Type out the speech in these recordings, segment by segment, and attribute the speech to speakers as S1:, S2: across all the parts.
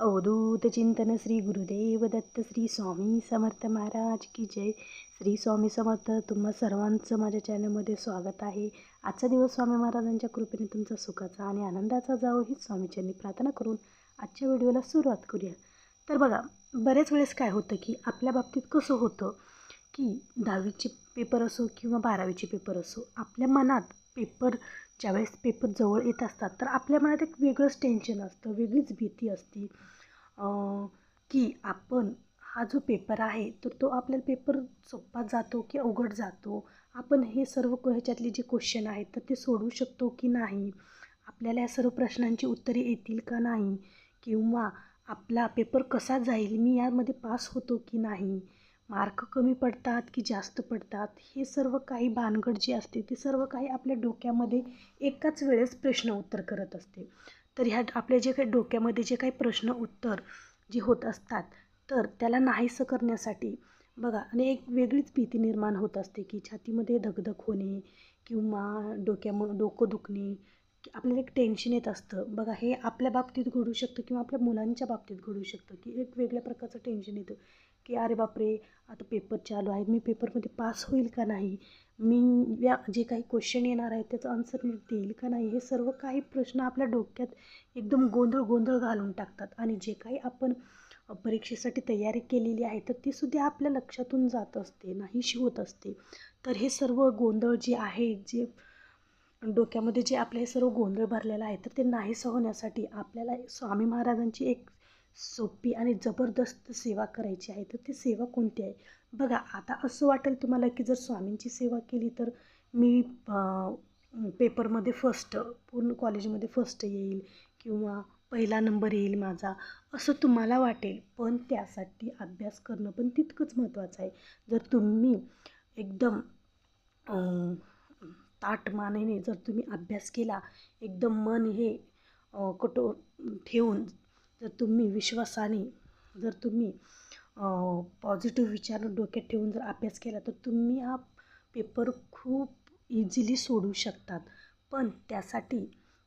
S1: अवधूत चिंतन श्री गुरुदेव दत्त श्री स्वामी समर्थ महाराज की जय. श्री स्वामी समर्थ तुम्हा सर्वांचं माझ्या चॅनलमध्ये स्वागत आहे. आजचा दिवस स्वामी महाराजांच्या कृपेने तुमचा सुखाचा आणि आनंदाचा जावो ही स्वामीच्यांनी प्रार्थना करून आजच्या व्हिडिओला सुरुवात करूया. तर बघा बऱ्याच वेळेस काय होतं की आपल्या बाबतीत कसं होतं की दहावीचे पेपर असो किंवा बारावीचे पेपर असो आपल्या मनात पेपर ज्यावेळेस पेपर जवळ येत असतात तर आपल्या मनात एक वेगळंच टेन्शन असतं वेगळीच भीती असते. की आपण हा जो पेपर आहे तर तो आपल्याला पेपर सोपा जातो की अवघड जातो? आपण हे सर्व ह्याच्यातले जे क्वेश्चन आहेत तर ते सोडवू शकतो की नाही? आपल्याला या सर्व प्रश्नांची उत्तरे येतील का नाही? किंवा आपला पेपर कसा जाईल? मी यामध्ये पास होतो की नाही? मार्क कमी पडतात की जास्त पडतात हे सर्व काही भानगड जी असते ते सर्व काही आपल्या डोक्यामध्ये एकाच वेळेस प्रश्न उत्तर करत असते. तर ह्या आपल्या जे काही डोक्यामध्ये जे काही प्रश्न उत्तर जे होत असतात तर त्याला नाहीसं करण्यासाठी बघा आणि एक वेगळीच भीती निर्माण होत असते की छातीमध्ये धगधग होणे किंवा डोक्यामुळं डोकं दुखणे आपल्याला एक टेन्शन येत असतं. बघा हे आपल्या बाबतीत घडू शकतं किंवा आपल्या मुलांच्या बाबतीत घडू शकतं की एक वेगळ्या प्रकारचं टेन्शन येतं की अरे बापरे आता पेपर चालू आहे मी पेपरमध्ये पास होईल का नाही? मी या जे काही क्वेश्चन येणार आहे त्याचं आन्सर मी देईल का नाही? हे सर्व काही प्रश्न आपल्या डोक्यात एकदम गोंधळ गोंधळ घालून टाकतात. आणि जे काही आपण परीक्षेसाठी तयारी केलेली आहे तर ती सुद्धा आपल्या लक्षातून जात असते नाहीशी होत असते. तर हे सर्व गोंधळ जे आहे जे डोक्यामध्ये जे आपले हे सर्व गोंधळ भरलेला आहे तर ते नाहीसं होण्यासाठी आपल्याला स्वामी महाराजांची एक सोपी आणि जबरदस्त सेवा करायची आहे. तर ती सेवा कोणती आहे? बघा आता असं वाटेल तुम्हाला की जर स्वामींची सेवा केली तर मी पेपरमध्ये फस्ट पूर्ण कॉलेजमध्ये फस्ट येईल किंवा पहिला नंबर येईल माझा असं तुम्हाला वाटेल. पण त्यासाठी अभ्यास करणं पण तितकंच महत्त्वाचं आहे. जर तुम्ही एकदम ताट मानेने जर तुम्ही अभ्यास केला एकदम मन हे कठोर ठेवून जर तुम्ही विश्वासाने जर तुम्ही पॉझिटिव्ह विचार डोक्यात ठेवून जर अभ्यास केला तर तुम्ही हा पेपर खूप इझिली सोडू शकतात. पण त्यासाठी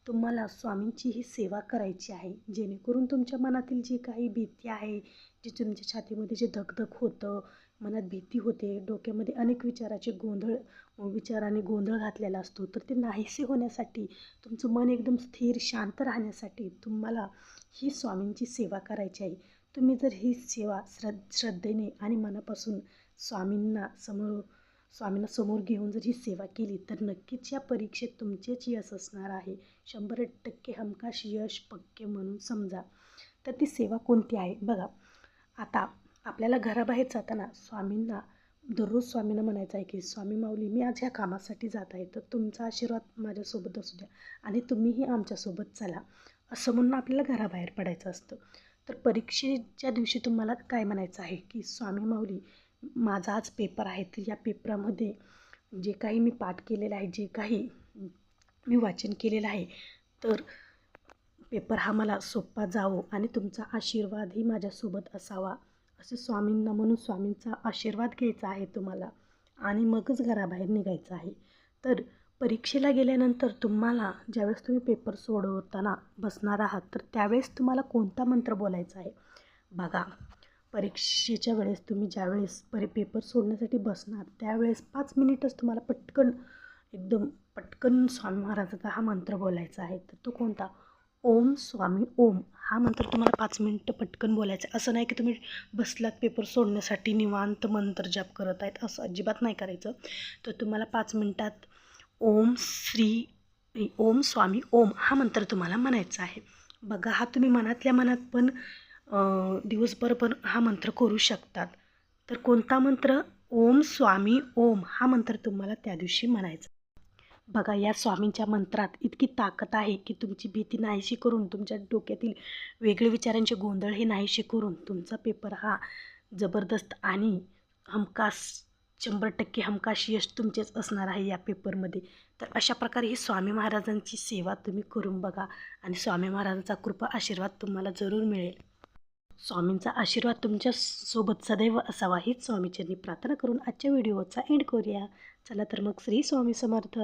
S1: तुम्हाला स्वामींची ही सेवा करायची आहे जेणेकरून तुमच्या मनातील जी काही भीती आहे जी तुमच्या छातीमध्ये जे धगधग होतं मनात भीती होते. डोक्यामध्ये अनेक विचाराचे गोंधळ विचाराने गोंधळ घातलेला असतो. तर ते नाहीसे होण्यासाठी तुमचं मन एकदम स्थिर शांत राहण्यासाठी तुम्हाला ही स्वामींची सेवा करायची आहे. तुम्ही जर ही सेवा श्रद् श्रद्धेने आणि मनापासून स्वामींना समोर स्वामींना समोर घेऊन जर ही सेवा केली तर नक्कीच या परीक्षेत तुमचेच यश असणार आहे. शंभर टक्के हमखास यश पक्के म्हणून समजा. तर ती सेवा कोणती आहे? बघा आता आपल्याला घराबाहेर जाताना स्वामींना दररोज स्वामींना म्हणायचं आहे की स्वामी माऊली मी आज ह्या कामासाठी जात आहे तर तुमचा आशीर्वाद माझ्यासोबत असू द्या आणि तुम्हीही आमच्यासोबत चला. असं म्हणून आपल्याला घराबाहेर पडायचं असतं. तर परीक्षेच्या दिवशी तुम्हाला काय म्हणायचं आहे की स्वामी माऊली माझा आज पेपर आहे तर या पेपरामध्ये जे काही मी पाठ केलेलं आहे जे काही मी वाचन केलेलं आहे तर पेपर हा मला सोपा जावो आणि तुमचा आशीर्वादही माझ्यासोबत असावा. असं स्वामींना म्हणून स्वामींचा आशीर्वाद घ्यायचा आहे तुम्हाला आणि मगच घराबाहेर निघायचं आहे. तर परीक्षेला गेल्यानंतर तुम्हाला ज्यावेळेस तुम्ही पेपर सोडवताना बसणार आहात तर त्यावेळेस तुम्हाला कोणता मंत्र बोलायचा आहे? बघा परीक्षेच्या वेळेस तुम्ही ज्यावेळेस परी पेपर सोडण्यासाठी बसणार त्यावेळेस पाच मिनिटच तुम्हाला पटकन एकदम पटकन स्वामी महाराजाचा हा मंत्र बोलायचा आहे. तर तो कोणता? ओम स्वामी ओम. हा मंत्र तुम्हाला पाच मिनटं पटकन बोलायचं असं नाही की तुम्ही बसलात पेपर सोडण्यासाठी निवांत मंत्र जाप करत आहेत असं अजिबात नाही करायचं. तर तुम्हाला पाच मिनटात ओम श्री ओम स्वामी ओम हा मंत्र तुम्हाला म्हणायचा आहे. बघा हा तुम्ही मनातल्या मनात पण दिवसभर पण हा मंत्र करू शकतात. तर कोणता मंत्र? ओम स्वामी ओम हा मंत्र तुम्हाला त्या दिवशी म्हणायचा बघा या स्वामींच्या मंत्रात इतकी ताकद आहे की तुमची भीती नाहीशी करून तुमच्या डोक्यातील वेगळे विचारांचे गोंधळ हे नाहीशी करून तुमचा पेपर हा जबरदस्त आणि हमखास शंभर टक्के हमखास यश तुमचेच असणार आहे या पेपरमध्ये. तर अशा प्रकारे ही स्वामी महाराजांची सेवा तुम्ही करून बघा आणि स्वामी महाराजांचा कृपा आशीर्वाद तुम्हाला जरूर मिळेल. स्वामींचा आशीर्वाद तुमच्यासोबत सदैव असावा हीच स्वामीच्यांनी प्रार्थना करून आजच्या व्हिडिओचा एंड करूया. चला तर मग श्री स्वामी समर्थ.